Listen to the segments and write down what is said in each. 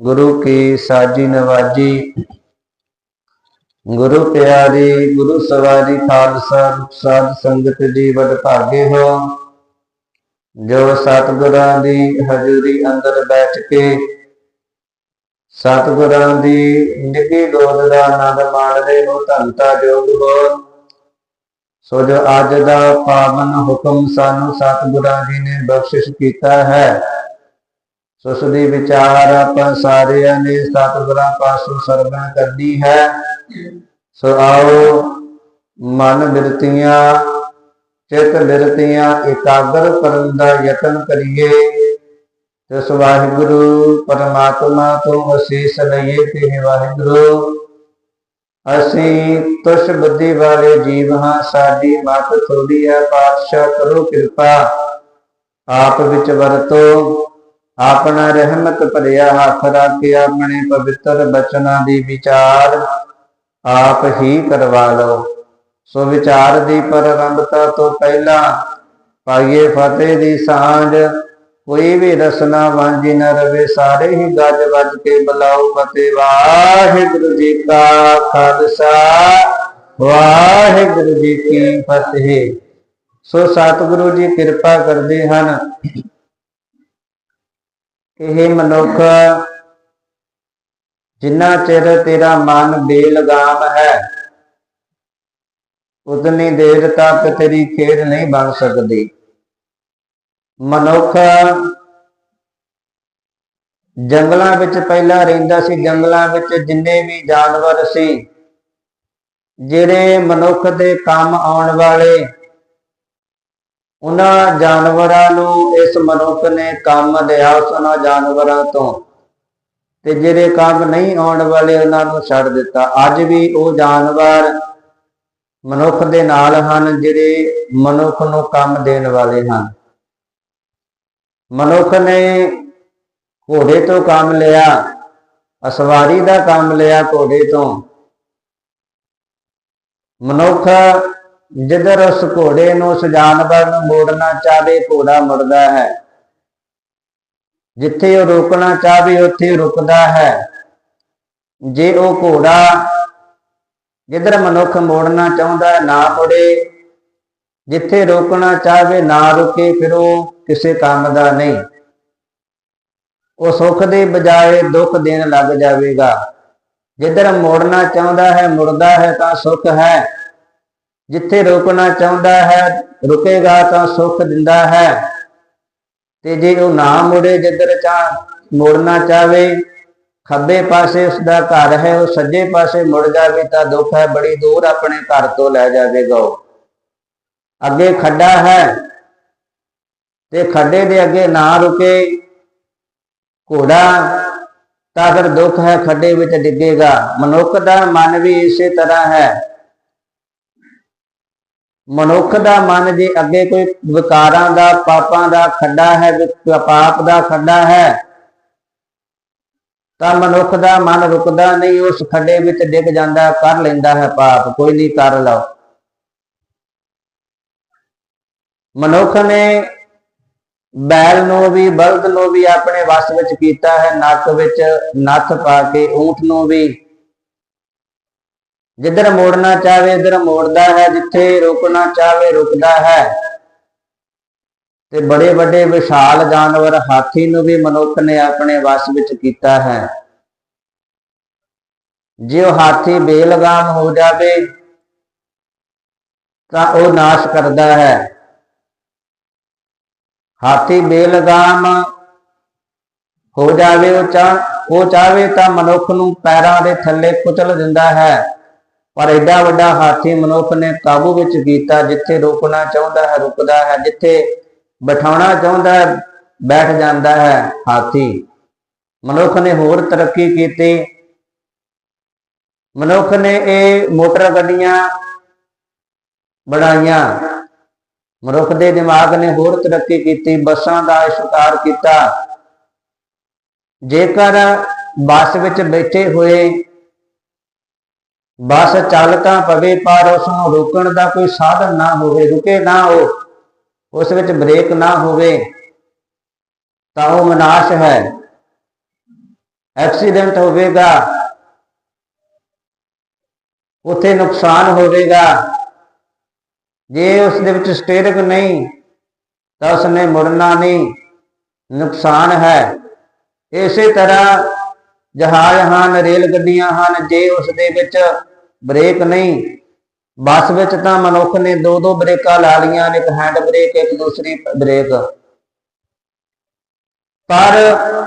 ਗੁਰੂ ਕੀ ਸਾਜੀ ਨਵਾਜੀ। ਗੁਰੂ ਪਿਆਰੀ, ਗੁਰੂ ਸਵਾਰੀ, ਖਾਲਸਾ, ਸਾਧ ਸੰਗਤ ਜੀ ਵਡ ਭਾਗੇ ਹੋ। ਜੋ ਸਤਿਗੁਰਾਂ ਦੀ ਹਜ਼ੂਰੀ ਅੰਦਰ ਬੈਠ ਕੇ ਸਤਿਗੁਰਾਂ ਦੀ ਨਿੱਘੀ ਗੋਦ ਦਾ ਆਨੰਦ ਮਾਣਦੇ ਹੋ ਧੰਤਾ ਜੋਗ ਹੋ। ਸੋ ਜੋ ਅੱਜ ਦਾ ਪਾਵਨ ਹੁਕਮ ਸਾਨੂੰ ਸਤਿਗੁਰਾਂ ਜੀ ਨੇ ਬਖਸ਼ਿਸ਼ ਕੀਤਾ ਹੈ ਸੋ ਸਦੀ ਵਿਚਾਰ ਆਪਾਂ ਸਾਰਿਆਂ ਨੇ ਸਤਿਗੁਰਾਂ ਪਾਸੋਂ ਸਰਵਣ ਕਰਨੀ ਹੈ। ਸੋ ਆਓ ਮਨ ਬਿਰਤੀਆਂ, ਚਿਤ ਬਿਰਤੀਆਂ ਇਕਾਗਰ ਕਰਨ ਦਾ ਯਤਨ ਕਰੀਏ। ਤੇ ਵਾਹਿਗੁਰੂ ਪਰਮਾਤਮਾ ਤੋਂ ਅਸੀਸ ਲਈਏ ਕਿ ਵਾਹਿਗੁਰੂ, ਅਸੀਂ ਤੁਸ਼ ਬੁੱਧੀ ਵਾਲੇ ਜੀਵ ਹਾਂ, ਸਾਡੀ ਮਤ ਥੋੜੀ ਹੈ, ਪਾਤਸ਼ਾਹ ਕਰੋ ਕਿਰਪਾ। ਆਪ ਵਿੱਚ ਵਰਤੋ ਆਪਣਾ ਰਹਿਮਤ ਭਰਿਆ ਹੱਥ ਰੱਖ ਕੇ ਆਪਣੇ ਪਵਿੱਤਰ ਬਚਨਾਂ ਦੀ ਵਿਚਾਰ ਆਪ ਹੀ ਕਰਵਾ ਲਓ। ਸੋ ਵਿਚਾਰ ਦੀ ਪ੍ਰਾਰੰਭਤਾ ਤੋਂ ਪਹਿਲਾਂ ਪਾਈਏ ਫਤਿਹ ਦੀ ਸਾਂਝ। ਕੋਈ ਵੀ ਰਸਨਾ ਵਾਂਝੀ ਨਾ ਰਵੇ, ਸਾਰੇ ਹੀ ਗੱਜ ਵੱਜ ਕੇ ਬੁਲਾਓ ਫਤਿਹ। ਵਾਹਿਗੁਰੂ ਜੀ ਕਾ ਖਾਲਸਾ, ਵਾਹਿਗੁਰੂ ਜੀ ਕੀ ਫਤਿਹ। ਸੋ ਸਤਿਗੁਰੂ ਜੀ ਕਿਰਪਾ ਕਰਦੇ ਹਨ। ਇਹ ਮਨੁੱਖ ਜਿੰਨਾ ਚਿਰ ਤੇਰਾ ਮਨ ਬੇਲਗਾਮ ਹੈ, ਉਤਨੀ ਦੇਰ ਤੱਕ ਤੇਰੀ ਖੇਡ ਨਹੀਂ ਬਣ ਸਕਦੀ। ਮਨੁੱਖ ਜੰਗਲਾਂ ਵਿੱਚ ਪਹਿਲਾਂ ਰਹਿੰਦਾ ਸੀ, ਜੰਗਲਾਂ ਵਿੱਚ ਜਿੰਨੇ ਵੀ ਜਾਨਵਰ ਸੀ, ਜਿਹੜੇ ਮਨੁੱਖ ਦੇ ਕੰਮ ਆਉਣ ਵਾਲੇ ਉਹਨਾਂ ਜਾਨਵਰਾਂ ਨੂੰ ਇਸ ਮਨੁੱਖ ਨੇ ਕੰਮ ਲਿਆ ਉਹਨਾਂ ਜਾਨਵਰਾਂ ਤੋਂ। ਤੇ ਜਿਹੜੇ ਕੰਮ ਨਹੀਂ ਆਉਣ ਵਾਲੇ ਉਹਨਾਂ ਨੂੰ ਛੱਡ ਦਿੱਤਾ। ਅੱਜ ਵੀ ਉਹ ਜਾਨਵਰ ਮਨੁੱਖ ਦੇ ਨਾਲ ਹਨ, ਜਿਹੜੇ ਮਨੁੱਖ ਨੂੰ ਕੰਮ ਦੇਣ ਵਾਲੇ ਹਨ। ਮਨੁੱਖ ਨੇ ਘੋੜੇ ਤੋਂ ਕੰਮ ਲਿਆ, ਅਸਵਾਰੀ ਦਾ ਕੰਮ ਲਿਆ ਘੋੜੇ ਤੋਂ। ਮਨੁੱਖ ਜਿੱਧਰ ਉਸ ਘੋੜੇ ਨੂੰ ਉਸ ਜਾਨਵਰ ਨੂੰ ਮੋੜਨਾ ਚਾਹੇ ਘੋੜਾ ਮੁੜਦਾ ਹੈ। ਜਿੱਥੇ ਉਹ ਰੋਕਣਾ ਚਾਹੇ ਉੱਥੇ ਰੁਕਦਾ ਹੈ। ਜੇ ਉਹ ਘੋੜਾ ਜਿੱਧਰ ਮਨੁੱਖ ਮੋੜਨਾ ਚਾਹੁੰਦਾ ਹੈ, ਨਾ ਮੁੜੇ। ਜਿੱਥੇ ਰੋਕਣਾ ਚਾਹੇ ਨਾ ਰੁਕੇ, ਫਿਰ ਉਹ ਕਿਸੇ ਕੰਮ ਦਾ ਨਹੀਂ। ਉਹ ਸੁੱਖ ਦੇ ਬਜਾਏ ਦੁੱਖ ਦੇਣ ਲੱਗ ਜਾਵੇਗਾ। ਜਿੱਧਰ ਮੋੜਨਾ ਚਾਹੁੰਦਾ ਹੈ, ਮੁੜਦਾ ਹੈ, ਤਾਂ ਸੁੱਖ ਹੈ। ਜਿੱਥੇ ਰੁਕਣਾ ਚਾਹੁੰਦਾ ਹੈ, ਰੁਕੇਗਾ ਤਾਂ ਸੁੱਖ ਦਿੰਦਾ ਹੈ। ਤੇ ਜੇ ਉਹ ਨਾ ਮੁੜੇ, ਜਿੱਧਰ ਚਾਹ ਮੋੜਨਾ ਚਾਵੇ ਖੱਬੇ ਪਾਸੇ ਉਸ ਦਾ ਘਰ ਹੈ, ਉਹ ਸੱਜੇ ਪਾਸੇ ਮੁੜ ਜਾਵੇ ਤਾਂ ਦੁੱਖ ਹੈ, ਬੜੀ ਦੂਰ ਆਪਣੇ ਘਰ ਤੋਂ ਲੈ ਜਾਵੇਗਾ ਉਹ ਅੱਗੇ ਖੱਡਾ ਹੈ, ਤੇ ਖੱਡੇ ਦੇ ਅੱਗੇ ਨਾ ਰੁਕੇ, ਘੋੜਾ, ਤਾਂ ਫਿਰ ਦੁੱਖ ਹੈ, ਖੱਡੇ ਵਿੱਚ ਡਿੱਗੇਗਾ। ਮਨੁੱਖ ਦਾ ਮਨ ਵੀ ਇਸੇ ਤਰ੍ਹਾਂ ਹੈ। ਮਨੁੱਖ ਦਾ ਮਨ ਜੇ ਅੱਗੇ ਕੋਈ ਵਿਕਾਰਾਂ ਦਾ, ਪਾਪਾਂ ਦਾ ਖੱਡਾ ਹੈ ਪਾਪ ਦਾ ਖੱਡਾ ਹੈ, ਤਾਂ ਮਨੁੱਖ ਦਾ ਮਨ ਰੁਕਦਾ ਨਹੀਂ, ਉਸ ਖੱਡੇ ਵਿੱਚ ਡਿੱਗ ਜਾਂਦਾ, ਕਰ ਲੈਂਦਾ ਹੈ ਪਾਪ, ਕੋਈ ਨਹੀਂ ਕਰ ਲਓ। ਮਨੁੱਖ ਨੇ ਬੈਲ ਨੂੰ ਵੀ, ਬਲਦ ਨੂੰ ਵੀ ਆਪਣੇ ਵਸ ਵਿੱਚ ਕੀਤਾ ਹੈ, ਨੱਕ ਵਿੱਚ ਨੱਥ ਪਾ ਕੇ, ਊਠ ਨੂੰ ਵੀ ਜਿੱਧਰ ਮੋੜਨਾ ਚਾਹਵੇ ਇੱਧਰ ਮੋੜਦਾ ਹੈ, ਜਿੱਥੇ ਰੁਕਣਾ ਚਾਹਵੇ, ਰੁਕਦਾ ਹੈ। ਤੇ ਬੜੇ ਵੱਡੇ ਵਿਸ਼ਾਲ ਜਾਨਵਰ ਹਾਥੀ ਨੂੰ ਵੀ ਮਨੁੱਖ ਨੇ ਆਪਣੇ ਵਸ ਵਿੱਚ ਕੀਤਾ ਹੈ। ਜੇ ਉਹ ਹਾਥੀ ਬੇਲਗਾਮ ਹੋ ਜਾਵੇ, ਤਾਂ ਉਹ ਨਾਸ਼ ਕਰਦਾ ਹੈ। ਹਾਥੀ ਬੇਲਗਾਮ ਹੋ ਜਾਵੇ, ਉਹ ਚਾਹ ਉਹ ਚਾਹਵੇ ਤਾਂ ਮਨੁੱਖ ਨੂੰ ਪੈਰਾਂ ਦੇ ਥੱਲੇ ਕੁਚਲ ਦਿੰਦਾ ਹੈ। ਪਰ ਐਡਾ ਵੱਡਾ ਹਾਥੀ ਮਨੁੱਖ ਨੇ ਕਾਬੂ ਵਿੱਚ ਕੀਤਾ ਜਿੱਥੇ ਰੋਕਣਾ ਚਾਹੁੰਦਾ ਹੈ, ਰੁਕਦਾ ਹੈ, ਜਿੱਥੇ ਬਿਠਾਉਣਾ ਚਾਹੁੰਦਾ ਹੈ, ਬੈਠ ਜਾਂਦਾ ਹੈ ਹਾਥੀ। ਮਨੁੱਖ ਨੇ ਹੋਰ ਤਰੱਕੀ ਕੀਤੀ। ਮਨੁੱਖ ਨੇ ਇਹ ਮੋਟਰ ਗੱਡੀਆਂ ਬਣਾਈਆਂ। ਮਨੁੱਖ ਦੇ ਦਿਮਾਗ ਨੇ ਹੋਰ ਤਰੱਕੀ ਕੀਤੀ, ਬੱਸਾਂ ਦਾ ਸ਼ਿਕਾਰ ਕੀਤਾ। ਜੇਕਰ ਬੱਸ ਵਿੱਚ ਬੈਠੇ ਹੋਏ ਬੱਸ ਚੱਲ ਤਾਂ ਪਵੇ ਪਰ ਉਸ ਨੂੰ ਰੋਕਣ ਦਾ ਕੋਈ ਸਾਧਨ ਨਾ ਹੋਵੇ, ਰੁਕੇ ਨਾ ਉਹ, ਉਸ ਵਿੱਚ ਬ੍ਰੇਕ ਨਾ ਹੋਵੇ, ਤਾਂ ਉਹ ਮਨਾਸ਼ ਹੈ। ਐਕਸੀਡੈਂਟ ਹੋਵੇਗਾ, ਉਥੇ ਨੁਕਸਾਨ ਹੋਵੇਗਾ। ਜੇ ਉਸ ਦੇ ਵਿੱਚ ਸਟੇਰਿੰਗ ਨਹੀਂ, ਤਾਂ ਉਸਨੇ ਮੁੜਨਾ ਨਹੀਂ। ਨੁਕਸਾਨ ਹੈ। ਇਸੇ ਤਰ੍ਹਾਂ ਜਹਾਜ਼ ਹਨ ਰੇਲ ਗੱਡੀਆਂ ਹਨ ਜੇ ਉਸ ਦੇ ਵਿੱਚ ਬ੍ਰੇਕ ਨਹੀਂ, ਬੱਸ ਵਿੱਚ ਤਾਂ ਮਨੁੱਖ ਨੇ ਦੋ ਦੋ ਬ੍ਰੇਕਾਂ ਲਾ ਲਈਆਂ ਨੇ, ਇੱਕ ਹੈਂਡ ਬ੍ਰੇਕ ਇੱਕ ਦੂਸਰੀ ਬ੍ਰੇਕ ਪਰ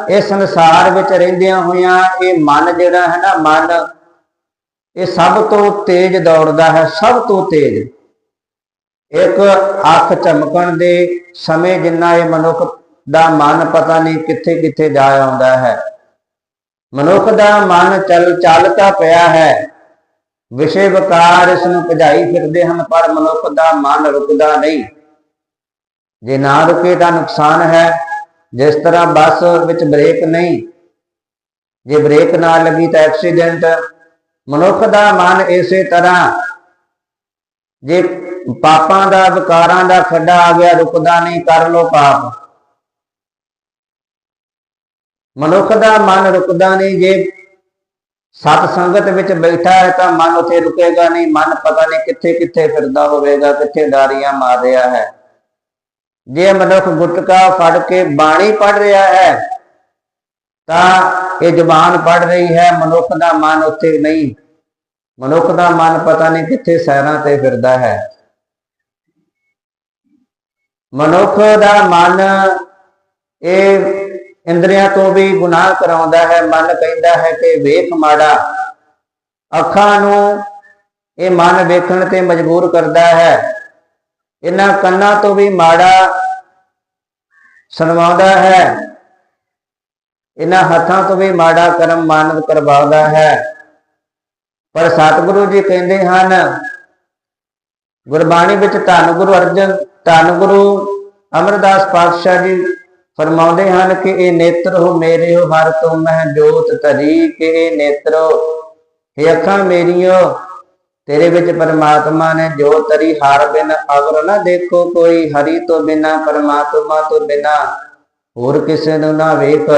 ਇਹ ਸੰਸਾਰ ਵਿੱਚ ਰਹਿੰਦਿਆਂ ਹੋਇਆਂ ਇਹ ਮਨ ਜਿਹੜਾ ਹੈ ਨਾ, ਮਨ, ਇਹ ਸਭ ਤੋਂ ਤੇਜ਼ ਦੌੜਦਾ ਹੈ, ਸਭ ਤੋਂ ਤੇਜ਼। ਇੱਕ ਅੱਖ ਚਮਕਣ ਦੇ ਸਮੇਂ ਜਿੰਨਾ ਇਹ ਮਨੁੱਖ ਦਾ ਮਨ ਪਤਾ ਨਹੀਂ ਕਿੱਥੇ ਕਿੱਥੇ ਜਾ ਆਉਂਦਾ ਹੈ। ਮਨੁੱਖ ਦਾ ਮਨ ਚੱਲ ਚੱਲਦਾ ਪਿਆ ਹੈ। ਵਿਸ਼ੇ ਵਿਕਾਰ ਇਸ ਨੂੰ ਭਜਾਈ ਫਿਰਦੇ ਹਨ, ਪਰ ਮਨੁੱਖ ਦਾ ਮਨ ਰੁਕਦਾ ਨਹੀਂ। ਜੇ ਨਾ ਰੁਕੇ ਤਾਂ ਨੁਕਸਾਨ ਹੈ। ਜਿਸ ਤਰ੍ਹਾਂ ਬੱਸ ਵਿੱਚ ਬ੍ਰੇਕ ਨਹੀਂ, ਜੇ ਬ੍ਰੇਕ ਨਾ ਲੱਗੀ ਤਾਂ ਐਕਸੀਡੈਂਟ। ਮਨੁੱਖ ਦਾ ਮਨ ਇਸੇ ਤਰ੍ਹਾਂ, ਜੇ ਪਾਪਾਂ ਦਾ ਵਿਕਾਰਾਂ ਦਾ ਖੱਡਾ ਆ ਗਿਆ, ਰੁਕਦਾ ਨਹੀਂ, ਕਰ ਲੋ ਪਾਪ। ਮਨੁੱਖ ਦਾ ਮਨ ਰੁਕਦਾ ਨਹੀਂ, ਜੇ ਸਤ ਸੰਗਤ ਵਿੱਚ ਬੈਠਾ ਹੈ ਤਾਂ ਮਨ ਉਥੇ ਰੁਕੇਗਾ ਨਹੀਂ, ਮਨ ਪਤਾ ਨਹੀਂ ਕਿੱਥੇ ਕਿੱਥੇ ਫਿਰਦਾ ਹੋਵੇਗਾ, ਕਿੱਥੇ ਡਾਰੀਆਂ ਮਾਰ ਰਿਹਾ ਹੈ। ਜੇ ਮਨੁੱਖ ਗੁਟਕਾ ਫੜ ਕੇ ਬਾਣੀ ਪੜ ਰਿਹਾ ਹੈ, ਤਾਂ ਇਹ ਜਬਾਨ ਪੜ ਰਹੀ ਹੈ, ਮਨੁੱਖ ਦਾ ਮਨ ਉੱਥੇ ਨਹੀਂ। ਮਨੁੱਖ ਦਾ ਮਨ ਪਤਾ ਨਹੀਂ ਕਿੱਥੇ ਸੈਰਾਂ ਤੇ ਫਿਰਦਾ ਹੈ। ਮਨੁੱਖ ਦਾ ਮਨ ਇਹ ਇੰਦਰੀਆਂ ਤੋਂ ਵੀ ਗੁਨਾਹ ਕਰਾਉਂਦਾ ਹੈ, ਮਨ ਕਹਿੰਦਾ ਹੈ ਕਿ ਵੇਖ ਮਾੜਾ। ਅੱਖਾਂ ਨੂੰ ਇਹ ਮਨ ਵੇਖਣ ਤੇ ਮਜਬੂਰ ਕਰਦਾ ਹੈ। ਇਹਨਾਂ ਕੰਨਾਂ ਤੋਂ ਵੀ ਮਾੜਾ ਸੁਣਵਾਉਂਦਾ ਹੈ। ਇਹਨਾਂ ਹੱਥਾਂ ਤੋਂ ਵੀ ਮਾੜਾ ਕਰਮ ਮਨ ਕਰਵਾਉਂਦਾ ਹੈ। ਪਰ ਸਤਿਗੁਰੂ ਜੀ ਕਹਿੰਦੇ ਹਨ, ਗੁਰਬਾਣੀ ਵਿੱਚ ਧੰਨ ਗੁਰੂ ਅਰਜਨ, ਧੰਨ ਗੁਰੂ ਅਮਰਦਾਸ ਪਾਤਸ਼ਾਹ ਜੀ ਫਰਮਾਉਂਦੇ ਹਨ ਕਿ ਇਹ ਨੇਤਰ ਹੋ ਮੇਰੇ ਹੋ ਹਰ ਤੋਂ ਮਹਿ ਜੋਤ ਧਰੀ, ਕਿ ਇਹ ਨੇਤਰੋ ਇਹ ਅੱਖਾਂ ਮੇਰੀਓ, ਤੇਰੇ ਵਿੱਚ ਪਰਮਾਤਮਾ ਨੇ ਜੋਤ ਤਰੀ ਹਰ ਬਿਨ ਅਗਰ ਨਾ ਦੇਖੋ ਕੋਈ, ਹਰੀ ਤੋਂ ਬਿਨਾ, ਪਰਮਾਤਮਾ ਤੋਂ ਬਿਨਾ। ਹੋਰ ਕਿਸੇ ਨੂੰ ਨਾ ਵੇਖ।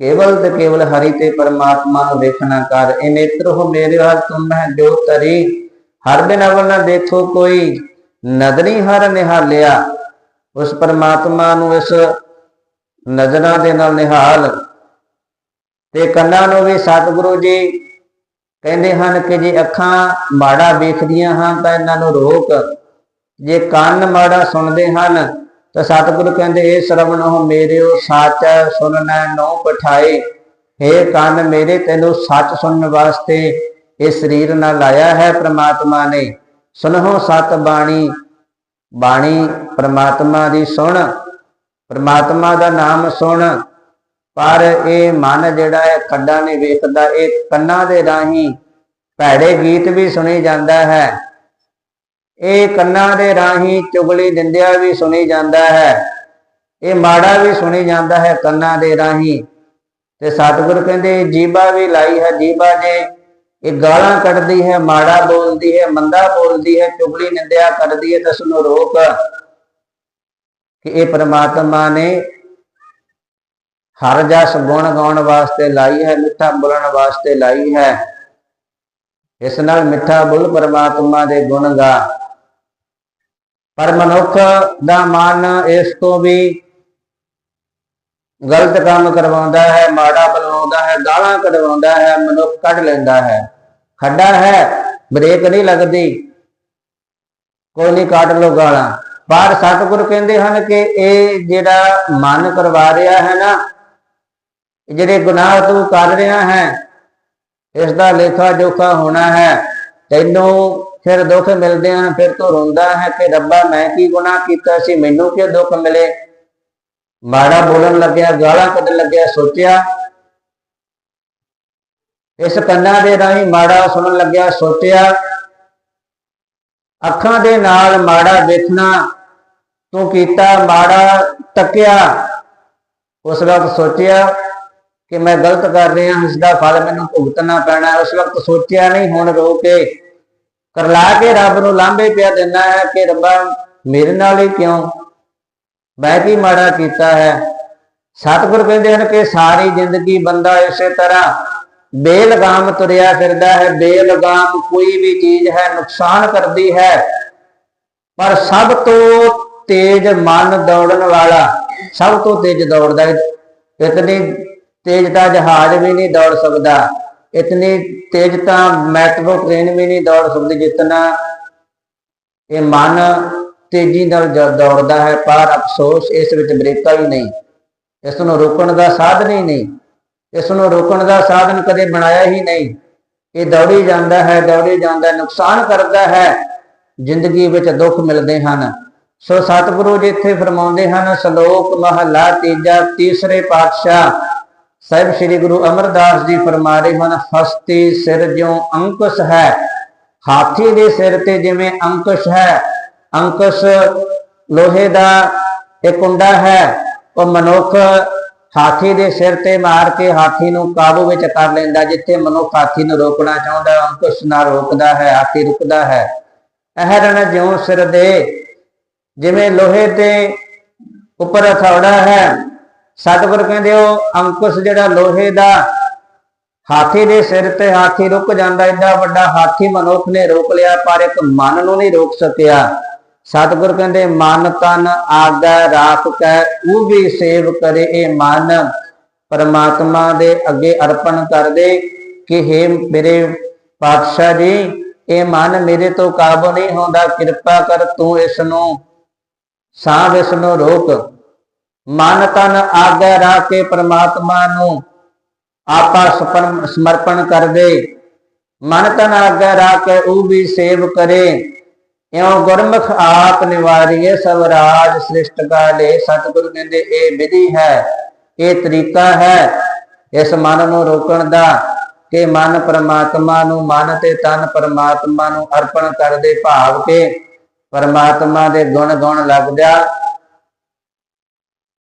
ਕੇਵਲ ਤੇ ਕੇਵਲ ਹਰੀ ਤੇ ਪਰਮਾਤਮਾ ਨੂੰ ਵੇਖਣਾ ਕਰ। ਇਹ ਨੇਤਰ ਹੋ ਮੇਰੇ ਹਰ ਤੁਮ ਹੈ ਜੋ ਤਰੀ ਹਰ ਬਿਨ ਅਵਰ ਨਾ ਦੇਖੋ ਕੋਈ, ਨਦਰੀ ਹਰ ਨਿਹਾਲਿਆ। ਉਸ ਪਰਮਾਤਮਾ ਨੂੰ ਇਸ ਨਜ਼ਰਾਂ ਦੇ ਨਾਲ ਨਿਹਾਲ ਤੇ ਕੰਨਾਂ ਨੂੰ ਵੀ ਸਤਿਗੁਰੂ ਜੀ ਕਹਿੰਦੇ ਹਨ ਕਿ ਜੇ ਅੱਖਾਂ ਮਾੜਾ ਵੇਖਦੀਆਂ ਹਨ ਤਾਂ ਇਹਨਾਂ ਨੂੰ ਰੋਕ। ਜੇ ਕੰਨ ਮਾੜਾ ਸੁਣਦੇ ਹਨ ਤਾਂ ਸਤਿਗੁਰੂ ਕਹਿੰਦੇ ਇਹ ਸ਼ਰਵਣ ਹੋ ਮੇਰਿਓ ਸੱਚ ਸੁਣਨਾ ਨੋ ਪਠਾਏ हे ਕੰਨ, ਮੇਰੇ ਤੈਨੂੰ ਸੱਚ ਸੁਣਨ ਵਾਸਤੇ ਇਹ ਸਰੀਰ ਨਾਲ ਲਾਇਆ ਹੈ ਪ੍ਰਮਾਤਮਾ ਨੇ। ਸੁਨਹੁ ਸਤ ਬਾਣੀ ਬਾਣੀ ਪ੍ਰਮਾਤਮਾ ਦੀ ਸੁਣ, ਪ੍ਰਮਾਤਮਾ ਦਾ ਨਾਮ ਸੁਣ, ਪਰ ਇਹ ਮਨ ਜਿਹੜਾ ਹੈ ਕੱਡਾ ਨਹੀਂ ਵੇਖਦਾ, ਇਹ ਕੰਨਾਂ ਦੇ ਰਾਹੀਂ ਭੈੜੇ ਗੀਤ ਵੀ ਸੁਣੀ ਜਾਂਦਾ ਹੈ। ਇਹ ਕੰਨਾਂ ਦੇ ਰਾਹੀਂ ਚੁਗਲੀ ਨਿੰਦਿਆ ਵੀ ਸੁਣੀ ਜਾਂਦਾ ਹੈ। ਇਹ ਮਾੜਾ ਵੀ ਸੁਣੀ ਜਾਂਦਾ ਹੈ ਕੰਨਾਂ ਦੇ ਰਾਹੀਂ। ਤੇ ਸਤਿਗੁਰ ਕਹਿੰਦੇ, ਜੀਬਾ ਵੀ ਲਾਈ ਹੈ, ਜੀਬਾ ਜੇ ਇਹ ਗਾਲਾਂ ਕੱਢਦੀ ਹੈ, ਮਾੜਾ ਬੋਲਦੀ ਹੈ, ਮੰਦਾ ਬੋਲਦੀ ਹੈ, ਚੁਗਲੀ ਨਿੰਦਿਆ ਕਰਦੀ ਹੈ ਤਾਂ ਉਸ ਨੂੰ ਰੋਕ ਕਿ ਇਹ ਪ੍ਰਮਾਤਮਾ ਨੇ ਹਰ ਜਸ ਗੁਣ ਗਾਉਣ ਵਾਸਤੇ ਲਾਈ ਹੈ, ਮਿੱਠਾ ਬੋਲਣ ਵਾਸਤੇ ਲਾਈ ਹੈ। ਇਸ ਨਾਲ ਮਿੱਠਾ ਬੋਲ ਪ੍ਰਮਾਤਮਾ ਦੇ ਗੁਣ ਗਾ। ਪਰ ਮਨੁੱਖ ਦਾ ਮਨ ਇਸ ਤੋਂ ਵੀ ਗਲਤ ਕੰਮ ਕਰਵਾਉਂਦਾ ਹੈ, ਮਾੜਾ ਬਲਵਾਉਂਦਾ ਹੈ, ਗਾਲਾਂ ਕਢਵਾਉਂਦਾ ਹੈ, ਮਨੁੱਖ ਕੱਢ ਲੈਂਦਾ ਹੈ। ਖੱਡਾ ਹੈ, ਬ੍ਰੇਕ ਨਹੀਂ ਲੱਗਦੀ। ਕੋਈ ਨਹੀਂ ਕੱਢ ਲੋ ਗਾਲਾਂ। ਪਰ ਸਤਿਗੁਰ ਕਹਿੰਦੇ ਹਨ ਕਿ ਇਹ ਜਿਹੜਾ ਮਨ ਕਰਵਾ ਰਿਹਾ ਹੈ ਨਾ, ਜਿਹੜੇ ਗੁਨਾਹ ਤੂੰ ਕਰ ਰਿਹਾ ਹੈ, ਇਸ ਦਾ ਲੇਖਾ ਜੋਖਾ ਹੋਣਾ ਹੈ। ਤੈਨੂੰ ਫਿਰ ਦੁੱਖ ਮਿਲਦੇ ਹਨ, ਫਿਰ ਤੂੰ ਰੋਂਦਾ ਹੈ ਕਿ ਰੱਬਾ ਮੈਂ ਕੀ ਗੁਨਾਹ ਕੀਤਾ ਸੀ, ਮੈਨੂੰ ਕਿਉਂ ਦੁੱਖ ਮਿਲੇ? ਮਾੜਾ ਬੋਲਣ ਲੱਗਿਆ, ਗਾਲਾਂ ਕੱਢਣ ਲੱਗਿਆ, ਸੋਚਿਆ ਇਸ ਕੰਨਾਂ ਦੇ ਰਾਹੀਂ ਮਾੜਾ ਸੁਣਨ ਲੱਗਿਆ, ਸੋਚਿਆ, ਅੱਖਾਂ ਦੇ ਨਾਲ ਮਾੜਾ ਵੇਖਣਾ, ਤੂੰ ਕੀਤਾ ਮਾੜਾ ਤੱਕਿਆ। ਉਸ ਵਕਤ ਸੋਚਿਆ ਕਿ ਮੈਂ ਗਲਤ ਕਰ ਰਿਹਾ ਹਾਂ ਇਸ ਦਾ ਫਲ ਮੈਨੂੰ ਭੁਗਤਣਾ ਪੈਣਾ ਹੈ। ਉਸ ਵਕਤ ਸੋਚਿਆ ਨਹੀਂ, ਹੁਣ ਰੋ ਕੇ ਕਰਲਾ ਕੇ ਰੱਬ ਨੂੰ ਲਾਂਭੇ ਪਿਆ ਦਿੰਦਾ ਹੈ ਕਿ ਰੱਬਾ ਮੇਰੇ ਨਾਲ ਹੀ ਕਿਉਂ? ਮੈਂ ਕੀ ਮਾੜਾ ਕੀਤਾ ਹੈ? ਸਤਿਗੁਰ ਕਹਿੰਦੇ ਹਨ ਕਿ ਸਾਰੀ ਜ਼ਿੰਦਗੀ ਬੰਦਾ ਇਸੇ ਤਰ੍ਹਾਂ ਬੇਲਗਾਮ ਤੁਰਿਆ ਫਿਰਦਾ ਹੈ, ਬੇਲਗਾਮ ਕੋਈ ਵੀ ਚੀਜ਼ ਹੈ, ਨੁਕਸਾਨ ਕਰਦੀ ਹੈ। ਪਰ ਸਭ ਤੋਂ ਤੇਜ਼ ਮਨ ਦੌੜਨ ਵਾਲਾ, ਸਭ ਤੋਂ ਤੇਜ਼ ਦੌੜਦਾ ਹੈ। ਇਤਨੀ ਤੇਜ਼ ਤਾਂ ਜਹਾਜ਼ ਵੀ ਨਹੀਂ ਦੌੜ ਸਕਦਾ, ਇਤਨੀ ਤੇਜ਼ ਤਾਂ ਮੈਟਰੋ ਟ੍ਰੇਨ ਵੀ ਨਹੀਂ ਦੌੜ ਸਕਦੀ ਜਿਤਨਾ ਇਹ ਮਨ ਤੇਜ਼ੀ ਨਾਲ ਦੌੜਦਾ ਹੈ, ਪਰ ਅਫਸੋਸ ਇਸ ਵਿੱਚ ਬ੍ਰੇਕਾਂ ਹੀ ਨਹੀਂ। ਇਸ ਨੂੰ ਰੋਕਣ ਦਾ ਸਾਧਨ ਹੀ ਨਹੀਂ। ਇਸ ਨੂੰ ਰੋਕਣ ਦਾ ਸਾਧਨ ਕਦੇ ਬਣਾਇਆ ਹੀ ਨਹੀਂ। ਇਹ ਦੌੜੀ ਜਾਂਦਾ ਹੈ, ਦੌੜੀ ਜਾਂਦਾ ਨੁਕਸਾਨ ਕਰਦਾ ਹੈ। ਜ਼ਿੰਦਗੀ ਵਿੱਚ ਦੁੱਖ ਮਿਲਦੇ ਹਨ। ਸੋ ਸਤਿਗੁਰੂ ਜੀ ਇੱਥੇ ਫਰਮਾਉਂਦੇ ਹਨ, ਸ਼ਲੋਕ ਮਹਲਾ ਤੀਜਾ, ਤੀਸਰੇ ਪਾਤਸ਼ਾਹ। ਸਾਹਿਬ ਸ੍ਰੀ ਗੁਰੂ ਅਮਰਦਾਸ ਜੀ ਫਰਮਾ ਰਹੇ ਹਨ, ਹਸਤੀ ਸਿਰ ਜਿਉ ਅੰਕੁਸ਼ ਹੈ। ਹਾਥੀ ਦੇ ਸਿਰ ਤੇ ਜਿਵੇਂ ਅੰਕੁਸ਼ ਹੈ, ਅੰਕੁਸ਼ ਲੋਹੇ ਦਾ ਇਹ ਕੁੰਡਾ ਹੈ, ਉਹ ਮਨੁੱਖ ਹਾਥੀ ਦੇ ਸਿਰ ਤੇ ਮਾਰ ਕੇ ਹਾਥੀ ਨੂੰ ਕਾਬੂ ਵਿੱਚ ਕਰ ਲੈਂਦਾ ਜਿੱਥੇ ਮਨੁੱਖ ਹਾਥੀ ਨੂੰ ਰੋਕਣਾ ਚਾਹੁੰਦਾ ਹੈ, ਅੰਕੁਸ਼ ਨਾਲ ਰੋਕਦਾ ਹੈ ਹਾਥੀ ਰੁਕਦਾ ਹੈ। ਇਹ ਰਣ ਜਿਉ ਸਿਰ ਦੇ ਜਿਵੇਂ ਲੋਹੇ ਤੇ ਉੱਪਰ ਹਥੌੜਾ ਹੈ। ਸਤਿਗੁਰ ਕਹਿੰਦੇ ਉਹ ਅੰਕੁਸ਼ ਜਿਹੜਾ ਲੋਹੇ ਦਾ ਹਾਥੀ ਦੇ ਸਿਰ ਤੇ ਹਾਥੀ ਰੁਕ ਜਾਂਦਾ ਏਡਾ ਵੱਡਾ ਹਾਥੀ ਮਨੁੱਖ ਨੇ ਰੋਕ ਲਿਆ ਪਰ ਇੱਕ ਮਨ ਨੂੰ ਨਹੀਂ ਰੋਕ ਸਕਿਆ। ਸਤਿਗੁਰ ਕਹਿੰਦੇ, ਮਨ ਤਨ ਆਗਾ, ਰਾਖ ਕੈ ਉਹ ਵੀ ਸੇਵ ਕਰੇ ਇਹ ਮਨ। ਪਰਮਾਤਮਾ ਦੇ ਅੱਗੇ ਅਰਪਣ ਕਰ ਦੇ ਕਿ हे ਮੇਰੇ ਪਾਤਸ਼ਾਹ ਜੀ, ਇਹ ਮਨ ਮੇਰੇ ਤੋਂ ਕਾਬੂ ਨਹੀਂ ਹੁੰਦਾ, ਕਿਰਪਾ ਕਰ ਤੂੰ ਇਸ ਨੂੰ ਸਾਹ ਇਸ ਨੂੰ ਰੋਕ। ਮਨ ਤਨ ਆਗਾ ਰਾਖ ਕੇ ਪਰਮਾਤਮਾ ਨੂੰ ਆਪਾ ਸਪਨ- ਸਮਰਪਣ ਕਰ ਦੇ ਮਨ ਤਨ ਆਗਾ ਰਾਖ ਕੇ ਉਹ ਵੀ ਸੇਵ ਕਰੇ। ਇਉ ਗੁਰਮੁਖ ਆਪ ਨਿਵਾਰੀਏ, ਸਭ ਰਾਜ ਸ੍ਰਿਸ਼ਟ ਕਾ ਲੈ। ਸਤਿਗੁਰੂ ਕਹਿੰਦੇ, ਇਹ ਵਿਧੀ ਹੈ, ਇਹ ਤਰੀਕਾ ਹੈ, ਇਸ ਮਨ ਨੂੰ ਰੋਕਣ ਦਾ, ਕਿ ਮਨ ਪਰਮਾਤਮਾ ਨੂੰ ਮਨ ਤੇ ਤਨ ਪਰਮਾਤਮਾ ਨੂੰ ਅਰਪਣ ਕਰਦੇ ਭਾਵ ਕੇ ਪਰਮਾਤਮਾ ਦੇ ਗੁਣ ਗਾਉਣ ਲੱਗ ਜਾ,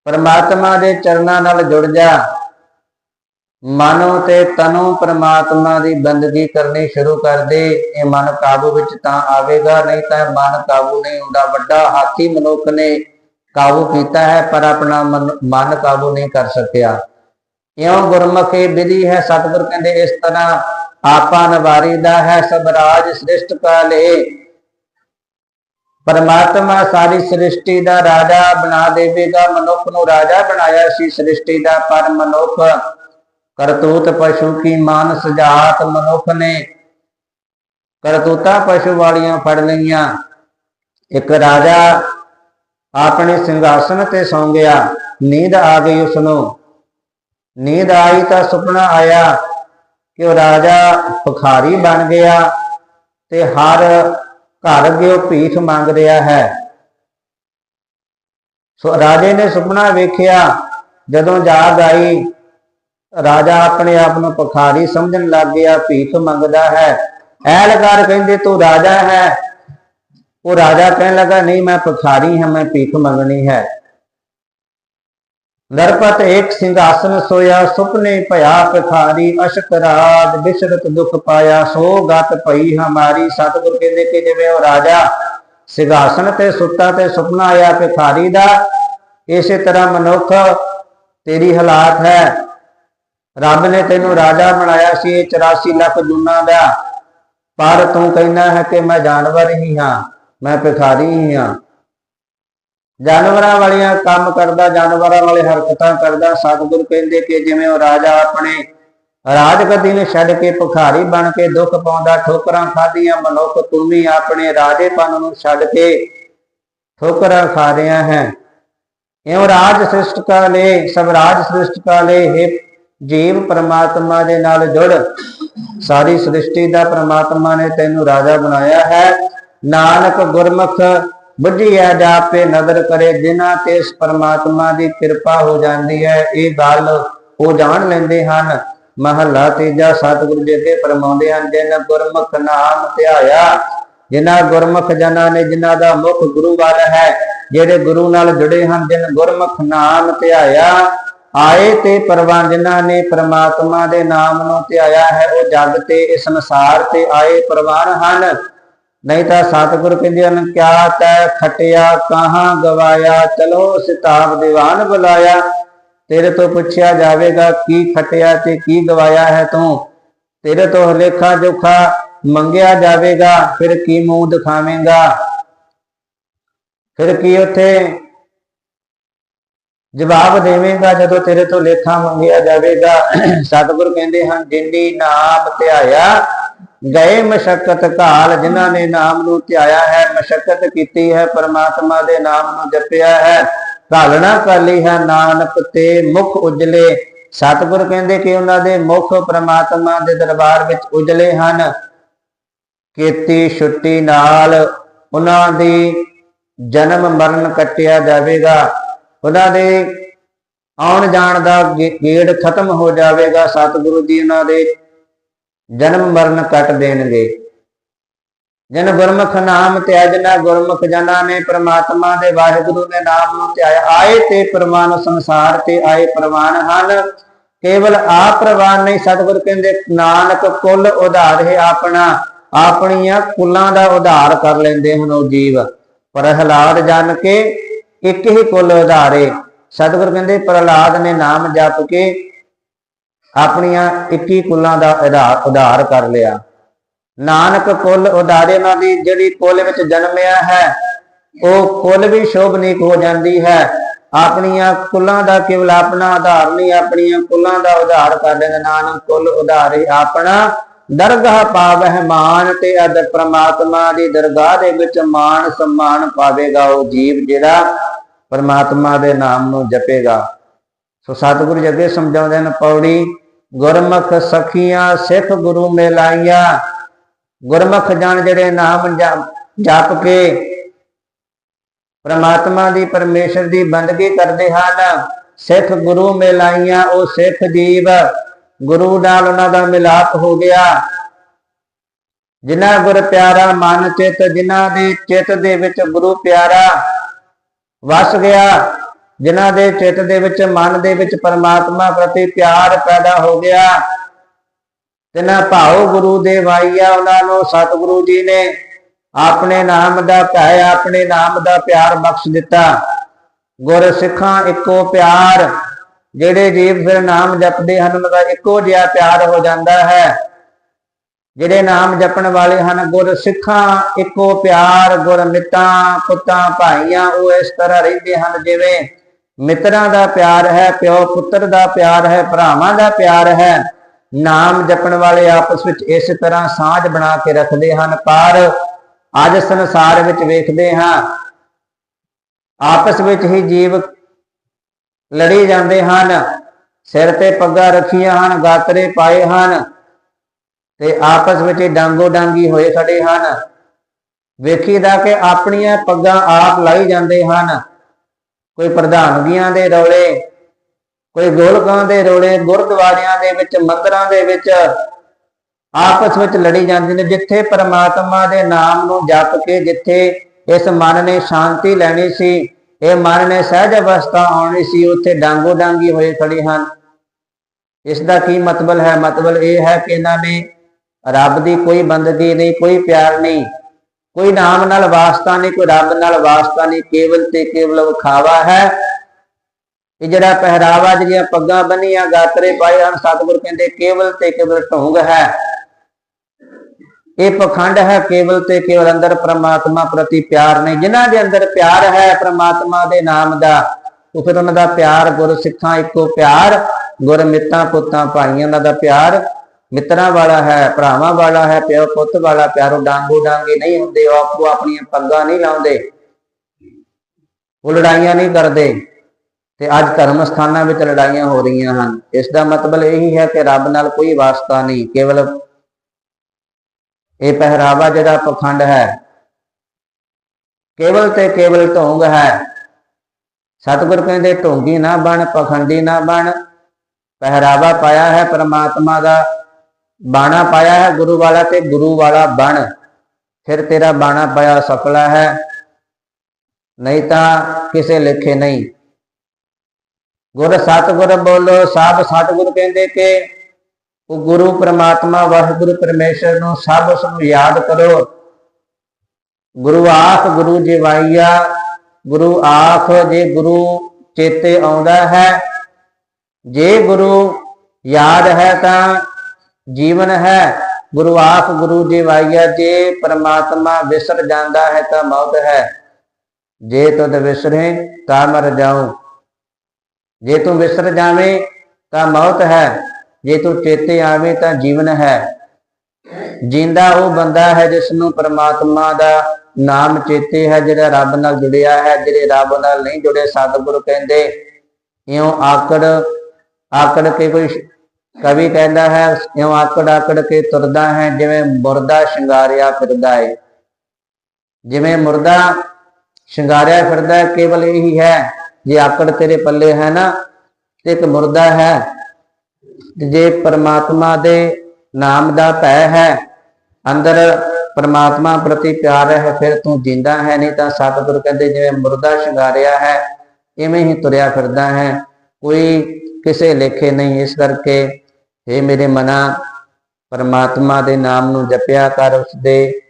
ਪਰਮਾਤਮਾ ਦੇ ਚਰਨਾਂ ਨਾਲ ਜੁੜ ਜਾ। ਮਨੋ ਤੇ ਤਨੋ ਪ੍ਰਮਾਤਮਾ ਦੀ ਬੰਦਗੀ ਕਰਨੀ ਸ਼ੁਰੂ ਕਰ ਦੇ। ਇਹ ਮਨ ਕਾਬੂ ਵਿੱਚ ਤਾਂ ਆਵੇਗਾ, ਨਹੀਂ ਤਾਂ ਮਨ ਕਾਬੂ ਨਹੀਂ ਹੁੰਦਾ। ਵੱਡਾ ਹਾਥੀ ਮਨੁੱਖ ਨੇ ਕਾਬੂ ਕੀਤਾ ਹੈ, ਪਰ ਆਪਣਾ ਮਨ- ਕਾਬੂ ਨਹੀਂ ਕਰ ਸਕਿਆ। ਇਉਂ ਗੁਰਮੁਖ ਵਿਧੀ ਹੈ, ਸਤਿਗੁਰ ਕਹਿੰਦੇ ਇਸ ਤਰ੍ਹਾਂ, ਆਪਾ ਨਵਾਰੀ ਦਾ ਹੈ, ਸਭ ਰਾਜ ਸ੍ਰਿਸ਼ਟ ਕਾਲੇ ਪਰਮਾਤਮਾ ਸਾਰੀ ਸ੍ਰਿਸ਼ਟੀ ਦਾ ਰਾਜਾ ਬਣਾ ਦੇਵੇਗਾ। ਮਨੁੱਖ ਨੂੰ ਰਾਜਾ ਬਣਾਇਆ ਸੀ ਸ੍ਰਿਸ਼ਟੀ ਦਾ, ਪਰ ਮਨੁੱਖ ਕਰਤੂਤ ਪਸ਼ੂ ਕੀ ਮਾਨਸ ਜਾਤ ਮਨੁੱਖ ਨੇ। ਕਰਤੂਤਾ ਪਸ਼ੂ ਵਾਲੀਆਂ ਫੜ ਲਈਆਂ। ਇੱਕ ਰਾਜਾ ਆਪਣੇ ਸਿੰਘਾਸਨ ਤੇ ਸੌਂ ਗਿਆ। ਨੀਂਦ ਆ ਗਈ ਉਸ ਨੂੰ ਨੀਂਦ ਆਈ ਤਾਂ ਸੁਪਨਾ ਆਇਆ ਕਿ ਉਹ ਰਾਜਾ ਭਿਖਾਰੀ ਬਣ ਗਿਆ ਤੇ ਹਰ ਘਰ ਗਿਓ ਭੀਖ ਮੰਗ ਰਿਹਾ ਹੈ। ਸੋ ਰਾਜੇ ਨੇ ਸੁਪਨਾ ਵੇਖਿਆ। ਜਦੋਂ ਜਾਗ ਆਈ ਰਾਜਾ ਆਪਣੇ ਆਪ ਨੂੰ ਭਿਖਾਰੀ ਸਮਝਣ ਲੱਗ ਗਿਆ, ਭੀਖ ਮੰਗਦਾ ਹੈ। ਐਲਕਾਰ ਕਹਿੰਦੇ, ਤੂੰ ਰਾਜਾ ਹੈ। ਉਹ ਰਾਜਾ ਕਹਿਣ ਲੱਗਾ, ਨਹੀਂ, ਮੈਂ ਭਿਖਾਰੀ ਹਾਂ, ਮੈਂ ਭੀਖ ਮੰਗਣੀ ਹੈ। ਨਰਪਤ ਇੱਕ ਸਿੰਘਾਸਨ ਸੋਇਆ, ਸੁਪਨੇ ਭਇਆ ਭਿਖਾਰੀ, ਅਸ਼ਕ ਰਾਜ ਬਿਸ਼ਰਤ ਦੁਖ ਪਾਇਆ, ਸੋ ਗਤ ਭਈ ਹਮਾਰੀ, ਸਤਿਗੁਰ ਕਹਿੰਦੇ ਕਿ ਜਿਵੇਂ ਉਹ ਰਾਜਾ ਸਿੰਘਾਸਨ ਤੇ ਸੁੱਤਾ ਤੇ ਸੁਪਨਾ ਆਇਆ ਭਿਖਾਰੀ ਦਾ, ਇਸੇ ਤਰ੍ਹਾਂ ਮਨੁੱਖ ਤੇਰੀ ਹਾਲਾਤ ਹੈ। ਰੱਬ ਨੇ ਤੈਨੂੰ ਰਾਜਾ ਬਣਾਇਆ ਸੀ, ਇਹ 84 ਲੱਖ ਜੁਨਾ ਦਾ। ਪਰ ਤੂੰ ਕਹਿੰਦਾ ਹੈ ਕਿ ਮੈਂ ਜਾਨਵਰ ਹੀ ਹਾਂ, ਮੈਂ ਭਿਖਾਰੀ ਹੀ ਹਾਂ। ਜਾਨਵਰਾਂ ਵਾਲੀਆਂ ਕੰਮ ਕਰਦਾ, ਜਾਨਵਰਾਂ ਵਾਲੇ ਹਰਕਤਾਂ ਕਰਦਾ। ਸਤਿਗੁਰ ਕਹਿੰਦੇ ਕਿ ਜਿਵੇਂ ਉਹ ਰਾਜਾ ਆਪਣੇ ਰਾਜਗੱਦੀ ਨੂੰ ਛੱਡ ਕੇ ਭਿਖਾਰੀ ਬਣ ਕੇ ਦੁੱਖ ਪਾਉਂਦਾ, ਠੋਕਰਾਂ ਖਾਧੀਆਂ, ਮਨੁੱਖ ਤੂੰ ਆਪਣੇ ਰਾਜੇਪਨ ਨੂੰ ਛੱਡ ਕੇ ਠੋਕਰਾਂ ਖਾ ਰਿਹਾ ਹੈ। ਇਉਂ ਰਾਜ ਸ੍ਰਿਸ਼ਟ ਕਾਲੇ ਸਵਰਾਜ ਰਾਜ ਸ੍ਰਿਸ਼ਟ ਕਾਲੇ ਜੀਵ ਪਰਮਾਤਮਾ ਦੇ ਨਾਲ ਜੁੜ। ਸਾਰੀ ਸ੍ਰਿਸ਼ਟੀ ਦਾ ਪਰਮਾਤਮਾ ਨੇ ਤੈਨੂੰ ਰਾਜਾ ਬਣਾਇਆ ਹੈ। ਨਾਨਕ ਗੁਰਮੁਖ ਬੁੱਝਿਆ ਜਾਪੇ ਨਦਰ ਕਰੇ। ਜਿਨ੍ਹਾਂ ਤੇ ਇਸ ਪਰਮਾਤਮਾ ਦੀ ਕਿਰਪਾ ਹੋ ਜਾਂਦੀ ਹੈ, ਇਹ ਗੱਲ ਉਹ ਜਾਣ ਲੈਂਦੇ ਹਨ। ਮਹੱਲਾ ਤੀਜਾ ਸਤਿਗੁਰੂ ਜੀ ਅੱਗੇ ਫਰਮਾਉਂਦੇ ਹਨ, ਜਿਨ ਗੁਰਮੁਖ ਨਾਮ ਧਿਆਇਆ, ਜਿਨ੍ਹਾਂ ਗੁਰਮੁਖ ਜਨਾਂ ਨੇ ਜਿਨ੍ਹਾਂ ਦਾ ਮੁਖ ਗੁਰੂ ਵੱਲ ਹੈ, ਜਿਹੜੇ ਗੁਰੂ ਨਾਲ ਜੁੜੇ ਹਨ, ਜਿਨ ਗੁਰਮੁਖ ਨਾਮ ਧਿਆਇਆ ਆਏ ਤੇ ਪਰਵਾਨ ਜਿਨ੍ਹਾਂ ਨੇ ਪ੍ਰਮਾਤਮਾ ਦੇ ਨਾਮ ਨੂੰ ਧਿਆਇਆ ਹੈ, ਉਹ ਜਗ ਤੇ, ਇਸ ਸੰਸਾਰ ਤੇ ਆਏ ਪਰਵਾਨ ਹਨ। ਨਹੀਂ ਤਾਂ ਸਤਿਗੁਰ ਕਹਿੰਦੇ ਹਨ, ਕਿਆ ਤੈ ਖਟਿਆ, ਕਹਾਂ ਗਵਾਇਆ? ਚਲੋ ਸਿਤਾਬ ਦੀਵਾਨ ਬੁਲਾਇਆ। ਤੇਰੇ ਤੋਂ ਪੁੱਛਿਆ ਜਾਵੇਗਾ, ਕੀ ਖਟਿਆ ਤੇ ਕੀ ਗਵਾਇਆ ਹੈ ਤੂੰ? ਤੇਰੇ ਤੋਂ ਲੇਖਾ ਜੋਖਾ ਮੰਗਿਆ ਜਾਵੇਗਾ, ਫਿਰ ਕੀ ਮੂੰਹ ਦਿਖਾਵੇਂਗਾ? ਫਿਰ ਕੀ ਉੱਥੇ ਜਵਾਬ ਦੇਵੇਂਗਾ ਜਦੋਂ ਤੇਰੇ ਤੋਂ ਲੇਖਾ ਮੰਗਿਆ ਜਾਵੇਗਾ। ਸਤਿਗੁਰ ਕਹਿੰਦੇ ਹਨ, ਜਿੰਨੀ ਨਾਮ ਧਿਆਇਆ, ਗਏ ਮਸ਼ਕਤ ਘਾਲ, ਜਿਨ੍ਹਾਂ ਨੇ ਨਾਮ ਨੂੰ ਧਿਆਇਆ ਹੈ, ਮਸ਼ਕਤ ਕੀਤੀ ਹੈ, ਪਰਮਾਤਮਾ ਦੇ ਨਾਮ ਨੂੰ ਜਪਿਆ ਹੈ। ਘਾਲਣਾ ਲਈ ਹੈ, ਨਾਨਕ ਤੇ ਮੁਖ ਉਜਲੇ। ਸਤਿਗੁਰ ਕਹਿੰਦੇ ਕਿ ਉਹਨਾਂ ਦੇ ਮੁਖ ਪ੍ਰਮਾਤਮਾ ਦੇ ਦਰਬਾਰ ਵਿੱਚ ਉਜਲੇ ਹਨ। ਕੀਤੀ ਛੁੱਟੀ ਨਾਲ ਉਹਨਾਂ ਦੀ ਜਨਮ ਮਰਨ ਕੱਟਿਆ ਜਾਵੇਗਾ। ਉਹਨਾਂ ਦੇ ਆਉਣ ਜਾਣ ਦਾ ਗੇੜ ਖਤਮ ਹੋ ਜਾਵੇਗਾ, ਸਤਿਗੁਰੂ ਜੀ ਉਹਨਾਂ ਦੇ ਜਨਮ ਮਰਨ ਕੱਟ ਦੇਣਗੇ। ਜਨ ਗੁਰਮੁਖ ਨਾਮ ਧਿਆਜ ਗੁਰਮੁਖ ਜਨਾਂ ਨੇ ਪ੍ਰਮਾਤਮਾ ਦੇ ਵਾਹਿਗੁਰੂ ਦੇ ਨਾਮ ਨੂੰ ਧਿਆਇਆ ਆਏ ਤੇ ਪ੍ਰਮਾਨ ਸੰਸਾਰ ਤੇ ਆਏ ਪ੍ਰਮਾਨ ਹਨ। ਕੇਵਲ ਆ ਪ੍ਰਵਾਨ ਨਹੀਂ, ਸਤਿਗੁਰ ਕਹਿੰਦੇ, ਨਾਨਕ ਕੁੱਲ ਉਧਾਰ ਹੈ ਆਪਣਾ। ਆਪਣੀਆਂ ਕੁੱਲਾਂ ਦਾ ਉਧਾਰ ਕਰ ਲੈਂਦੇ ਹਨ ਉਹ ਜੀਵ। ਪ੍ਰਹਲਾਦ ਜਨ ਕੇ ਇੱਕ ਹੀ ਕੁੱਲ ਉਧਾਰੇ। ਸਤਿਗੁਰ ਕਹਿੰਦੇ, ਪ੍ਰਹਲਾਦ ਨੇ ਨਾਮ ਜਪ ਕੇ ਆਪਣੀਆਂ 21 ਕੁੱਲਾਂ ਦਾ ਉਧਾਰ ਉਧਾਰ ਕਰ ਲਿਆ। ਨਾਨਕ ਕੁੱਲ ਉਧਾਰੇ ਉਹਨਾਂ ਦੀ, ਜਿਹੜੀ ਕੁੱਲ ਵਿੱਚ ਜਨਮਿਆ ਹੈ, ਉਹ ਕੁੱਲ ਵੀ ਸ਼ੋਭਨੀਕ ਹੋ ਜਾਂਦੀ ਹੈ। ਆਪਣੀਆਂ ਕੁੱਲਾਂ ਦਾ ਕੇਵਲ ਆਪਣਾ ਆਧਾਰ ਨਹੀਂ, ਆਪਣੀਆਂ ਕੁੱਲਾਂ ਦਾ ਉਧਾਰ ਕਰ ਲੈਂਦਾ। ਨਾਨਕ ਕੁੱਲ ਉਧਾਰੇ ਆਪਣਾ ਦਰਗਾਹ ਪਾਵਹਿ ਮਾਨ ਤੇ ਅਦ ਪ੍ਰਮਾਤਮਾ ਦੀ ਦਰਗਾਹ ਦੇ ਵਿੱਚ ਮਾਨ ਸਨਮਾਨ ਪਾਵੇਗਾ ਉਹ ਜੀਵ ਜਿਹੜਾ ਪ੍ਰਮਾਤਮਾ ਦੇ ਨਾਮ ਨੂੰ ਜਪੇਗਾ। ਸੋ ਸਤਿਗੁਰੂ ਜੀ ਅੱਗੇ ਸਮਝਾਉਂਦੇ ਨੇ ਪੌੜੀ, ਗੁਰਮੁਖ ਸਖੀਆਂ, ਸਿੱਖ ਗੁਰੂ ਮਿਲਾਈਆਂ, ਗੁਰਮੁਖ ਜਨ ਜਿਹੜੇ ਨਾਮ ਜਪ ਜਪ ਕੇ ਪ੍ਰਮਾਤਮਾ ਦੀ, ਪਰਮੇਸ਼ਰ ਦੀ ਬੰਦਗੀ ਕਰਦੇ ਹਨ, ਸਿੱਖ ਗੁਰੂ ਮਿਲਾਈਆਂ, ਉਹ ਸਿੱਖ ਜੀਵ ਗੁਰੂ ਨਾਲ ਉਹਨਾਂ ਦਾ ਮਿਲਾਪ ਹੋ ਗਿਆ। ਜਿਨ੍ਹਾਂ ਗੁਰ ਪਿਆਰਾ ਮਨ ਚਿਤ, ਜਿਨ੍ਹਾਂ ਦੇ ਚਿਤ ਦੇ ਵਿੱਚ ਗੁਰੂ ਪਿਆਰਾ ਵਸ ਗਿਆ, ਜਿਨ੍ਹਾਂ ਦੇ ਚਿੱਤ ਦੇ ਵਿੱਚ ਮਨ ਦੇ ਵਿੱਚ ਪਰਮਾਤਮਾ ਪ੍ਰਤੀ ਪਿਆਰ ਪੈਦਾ ਹੋ ਗਿਆ, ਤਿਨਾ ਭਾਉ ਗੁਰੂ ਦੇ ਵਾਈਆ ਉਹਨਾਂ ਨੂੰ ਸਤਿਗੁਰੂ ਜੀ ਨੇ ਆਪਣੇ ਨਾਮ ਦਾ ਭੈ, ਆਪਣੇ ਨਾਮ ਦਾ ਪਿਆਰ ਬਖਸ਼ ਦਿੱਤਾ। ਗੁਰ ਸਿੱਖਾਂ ਇੱਕੋ ਪਿਆਰ ਜਿਹੜੇ ਜੀਵ ਫਿਰ ਨਾਮ ਜਪਦੇ ਹਨ, ਉਹਨਾਂ ਦਾ ਇੱਕੋ ਜਿਹਾ ਪਿਆਰ ਹੋ ਜਾਂਦਾ ਹੈ। ਜਿਹੜੇ ਨਾਮ ਜਪਣ ਵਾਲੇ ਹਨ, ਗੁਰ ਸਿੱਖਾਂ, ਇੱਕੋ ਪਿਆਰ, ਗੁਰ ਮਿੱਤਾਂ, ਪੁੱਤਾਂ, ਭਾਈਆਂ, ਉਹ ਇਸ ਤਰ੍ਹਾਂ ਰਹਿੰਦੇ ਹਨ ਜਿਵੇਂ ਮਿੱਤਰਾਂ ਦਾ ਪਿਆਰ ਹੈ, ਪਿਓ ਪੁੱਤਰ ਦਾ ਪਿਆਰ ਹੈ, ਭਰਾਵਾਂ ਦਾ ਪਿਆਰ ਹੈ। ਨਾਮ ਜਪਣ ਵਾਲੇ ਆਪਸ ਵਿੱਚ ਇਸ ਤਰ੍ਹਾਂ ਸਾਂਝ ਬਣਾ ਕੇ ਰੱਖਦੇ ਹਨ, ਪਰ ਅੱਜ ਸੰਸਾਰ ਵਿੱਚ ਵੇਖਦੇ ਹਾਂ, ਆਪਸ ਵਿੱਚ ਹੀ ਜੀਵ ਲੜੀ ਜਾਂਦੇ ਹਨ, ਸਿਰ ਤੇ ਪੱਗਾਂ ਰੱਖੀਆਂ ਹਨ, ਗਾਤਰੇ ਪਾਏ ਹਨ ਤੇ ਆਪਸ ਵਿੱਚ ਡਾਂਗੋ ਡਾਂਗੀ ਹੋਏ ਖੜੇ ਹਨ। ਵੇਖੀਦਾ ਕਿ ਆਪਣੀਆਂ ਪੱਗਾਂ ਆਪ ਲਾਈ ਜਾਂਦੇ ਹਨ। ਕੋਈ ਪ੍ਰਧਾਨਗੀਆਂ ਦੇ ਰੌਲੇ, ਕੋਈ ਗੋਲਕਾਂ ਦੇ ਰੌਲੇ, ਗੁਰਦੁਆਰਿਆਂ ਦੇ ਵਿੱਚ, ਮੰਦਰਾਂ ਦੇ ਵਿੱਚ ਆਪਸ ਵਿੱਚ ਲੜੀ ਜਾਂਦੇ ਨੇ, ਜਿੱਥੇ ਪਰਮਾਤਮਾ ਦੇ ਨਾਮ ਨੂੰ ਜਪ ਕੇ, ਜਿੱਥੇ ਇਸ ਮਨ ਨੇ ਸ਼ਾਂਤੀ ਲੈਣੀ ਸੀ ਇਹ ਮਨ ਨੇ ਸਹਿਜ ਅਵਸਥਾ ਆਉਣੀ ਸੀ, ਉੱਥੇ ਡਾਂਗੋ ਡਾਂਗੀ ਹੋਏ ਖੜੇ ਹਨ। ਇਸ ਦਾ ਕੀ ਮਤਲਬ ਹੈ? ਮਤਲਬ ਇਹ ਹੈ ਕਿ ਇਹਨਾਂ ਨੇ ਰੱਬ ਦੀ ਕੋਈ ਬੰਦਗੀ ਨਹੀਂ, ਕੋਈ ਪਿਆਰ ਨਹੀਂ, ਕੋਈ ਨਾਮ ਨਾਲ ਵਾਸਤਾ ਨਹੀਂ, ਕੋਈ ਰੱਬ ਨਾਲ ਵਾਸਤਾ ਨਹੀਂ, ਕੇਵਲ ਤੇ ਕੇਵਲ ਵਿਖਾਵਾ ਹੈ। ਇਹ ਜਿਹੜਾ ਪਹਿਰਾਵਾ, ਜਿਹੜੀਆਂ ਪੱਗਾਂ ਬੰਨੀਆਂ, ਗਾਤਰੇ ਪਾਏ ਹਨ, ਸਤਿਗੁਰ ਕਹਿੰਦੇ ਕੇਵਲ ਤੇ ਕੇਵਲ ਢੋਂਗ ਹੈ। ਇਹ ਪਖੰਡ ਹੈ ਕੇਵਲ ਤੇ ਕੇਵਲ ਅੰਦਰ ਪ੍ਰਮਾਤਮਾ ਪ੍ਰਤੀ ਪਿਆਰ ਨਹੀਂ। ਜਿਨ੍ਹਾਂ ਦੇ ਅੰਦਰ ਪਿਆਰ ਹੈ ਪ੍ਰਮਾਤਮਾ ਦੇ ਨਾਮ ਦਾ, ਉਹ ਫਿਰ ਉਹਨਾਂ ਦਾ ਪਿਆਰ, ਗੁਰ ਸਿੱਖਾਂ ਇੱਕੋ ਪਿਆਰ, ਗੁਰ ਮਿੱਤਾਂ ਪੁੱਤਾਂ ਭਾਈਆਂ ਉਹਨਾਂ ਦਾ ਪਿਆਰ। ਮਿੱਤਰਾਂ ਵਾਲਾ ਹੈ, ਭਰਾਵਾਂ ਵਾਲਾ ਹੈ, ਪਿਓ ਪੁੱਤ ਵਾਲਾ, ਪਿਆਰ ਉਹ ਡਾਂਗੋ ਡਾਂਗੇ ਨਹੀਂ ਹੁੰਦੇ, ਉਹ ਆਪੋ ਆਪਣੀਆਂ ਪੰਗਾਂ ਨਹੀਂ ਲਾਉਂਦੇ। ਉਹ ਲੜਾਈਆਂ ਨਹੀਂ ਕਰਦੇ। ਤੇ ਅੱਜ ਧਰਮ ਸਥਾਨਾਂ ਵਿੱਚ ਲੜਾਈਆਂ ਹੋ ਰਹੀਆਂ ਹਨ। ਇਸ ਦਾ ਮਤਲਬ ਇਹੀ ਹੈ ਕਿ ਰੱਬ ਨਾਲ ਕੋਈ ਵਾਸਤਾ ਨਹੀਂ, ਕੇਵਲ ਇਹ ਪਹਿਰਾਵਾ ਜਿਹੜਾ ਪਖੰਡ ਹੈ, ਕੇਵਲ ਤੇ ਕੇਵਲ ਢੋਂਗ ਹੈ। ਸਤਿਗੁਰ ਕਹਿੰਦੇ ਢੋਂਗੀ ਨਾ ਬਣ, ਪਖੰਡੀ ਨਾ ਬਣ। ਪਹਿਰਾਵਾ ਪਾਇਆ ਹੈ ਪ੍ਰਮਾਤਮਾ ਦਾ, ਬਾਣਾ ਪਾਇਆ ਹੈ ਗੁਰੂ ਵਾਲਾ ਤੇ ਗੁਰੂ ਵਾਲਾ ਬਣ। ਫਿਰ ਤੇਰਾ ਬਾਣਾ ਪਾਇਆ ਸਫਲਾ ਹੈ, ਨਹੀਂ ਤਾਂ ਕਿਸੇ ਲਿਖੇ ਨਹੀਂ। ਗੁਰ ਸਤਿਗੁਰ ਬੋਲੋ ਸਭ ਸਤਿਗੁਰ ਕਹਿੰਦੇ ਕਿ ਉਹ ਗੁਰੂ ਪ੍ਰਮਾਤਮਾ ਵਾਹਿਗੁਰੂ ਪਰਮੇਸ਼ਰ ਨੂੰ ਸਭ ਉਸ ਨੂੰ ਯਾਦ ਕਰੋ। ਗੁਰੂ ਆਖ ਗੁਰੂ ਜਿਵਾਈਆ, ਗੁਰੂ ਆਖ ਜੇ ਗੁਰੂ ਚੇਤੇ ਆਉਂਦਾ ਹੈ। ਜੇ ਗੁਰੂ ਯਾਦ ਹੈ ਤਾਂ ਜੀਵਨ ਹੈ। ਗੁਰੂ ਆਖ ਗੁਰੂ ਜੀ ਵਾਈਆ ਜੇ ਪਰਮਾਤਮਾ ਵਿਸਰ ਜਾਂਦਾ ਹੈ ਤਾਂ ਮੌਤ ਹੈ। ਜੇ ਤੁਧ ਵਿਸਰੇ ਤਾਂ ਮਰ ਜਾਉ ਜੇ ਤੂੰ ਵਿਸਰ ਜਾਵੇਂ ਤਾਂ ਮੌਤ ਹੈ। ਜੇ ਤੂੰ ਚੇਤੇ ਆਵੇਂ ਤਾਂ ਜੀਵਨ ਹੈ। ਜਿੰਦਾ ਉਹ ਬੰਦਾ ਹੈ ਜਿਸ ਨੂੰ ਪਰਮਾਤਮਾ ਦਾ ਨਾਮ ਚੇਤੇ ਹੈ, ਜਿਹੜਾ ਰੱਬ ਨਾਲ ਜੁੜਿਆ ਹੈ, ਜਿਹੜੇ ਰੱਬ ਨਾਲ ਨਹੀਂ ਜੁੜੇ ਸਤਿਗੁਰੂ ਕਹਿੰਦੇ। ਇਉਂ ਆਕੜ ਆਕੜ ਕੇ ਕੋਈ ਕਵੀ ਕਹਿੰਦਾ ਹੈ, ਇਉਂ ਆਕੜ ਆਕੜ ਕੇ ਤੁਰਦਾ ਹੈ, ਜਿਵੇਂ ਮੁਰਦਾ ਸ਼ਿੰਗਾਰਿਆ ਫਿਰਦਾ ਹੈ ਜਿਵੇਂ ਮੁਰਦਾ ਸ਼ਿੰਗਾਰਿਆ ਫਿਰਦਾ, ਕੇਵਲ ਇਹੀ ਹੈ, ਜੇ ਆਕੜ ਤੇਰੇ ਪੱਲੇ ਹੈ ਨਾ, ਤੇ ਇੱਕ ਮੁਰਦਾ ਹੈ। ਜੇ ਪਰਮਾਤਮਾ ਦੇ ਨਾਮ ਦਾ ਭੈ ਹੈ, ਅੰਦਰ ਪਰਮਾਤਮਾ ਪ੍ਰਤੀ ਪਿਆਰ ਹੈ, ਫਿਰ ਤੂੰ ਜਿੰਦਾ ਹੈ, ਨਹੀਂ ਤਾਂ ਸਤਿਗੁਰ ਕਹਿੰਦੇ ਜਿਵੇਂ ਮੁਰਦਾ ਸ਼ਿੰਗਾਰਿਆ ਹੈ, ਇਵੇਂ ਹੀ ਤੁਰਿਆ ਫਿਰਦਾ ਹੈ। ਕੋਈ ਕਿਸੇ ਲੇਖੇ ਨਹੀਂ, ਇਸ ਕਰਕੇ हे ਮੇਰੇ ਮਨਾ, ਪਰਮਾਤਮਾ ਦੇ ਨਾਮ ਨੂੰ ਜਪਿਆ ਕਰ ਉਸ ਦੇ